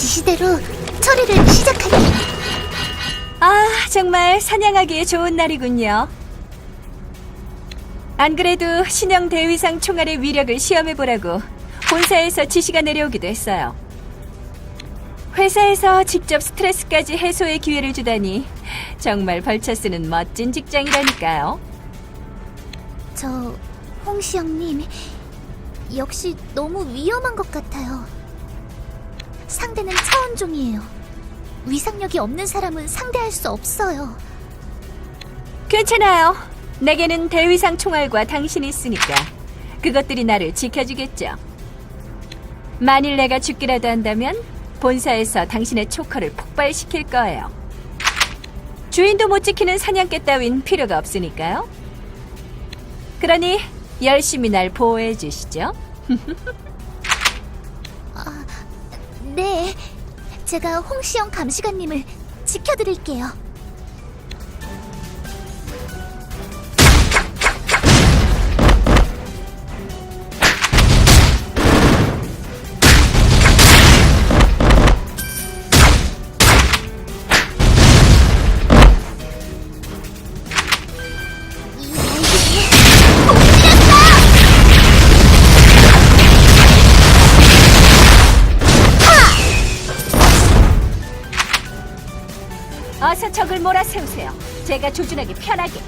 지시대로 처리를 시작할게요. 아, 정말 사냥하기에 좋은 날이군요. 안 그래도 신형 대위상 총알의 위력을 시험해보라고 본사에서 지시가 내려오기도 했어요. 회사에서 직접 스트레스까지 해소의 기회를 주다니 정말 벌쳐 쓰는 멋진 직장이라니까요. 저 홍시영님 역시 너무 위험한 것 같아요. 상대는 차원종이에요. 위상력이 없는 사람은 상대할 수 없어요. 괜찮아요. 내게는 대위상 총알과 당신이 있으니까 그것들이 나를 지켜주겠죠. 만일 내가 죽기라도 한다면 본사에서 당신의 초커를 폭발시킬 거예요. 주인도 못 지키는 사냥개 따윈 필요가 없으니까요. 그러니 열심히 날 보호해 주시죠. 네, 제가 홍시영 감시관님을 지켜드릴게요. 어서 적을 몰아세우세요. 제가 조준하기 편하게.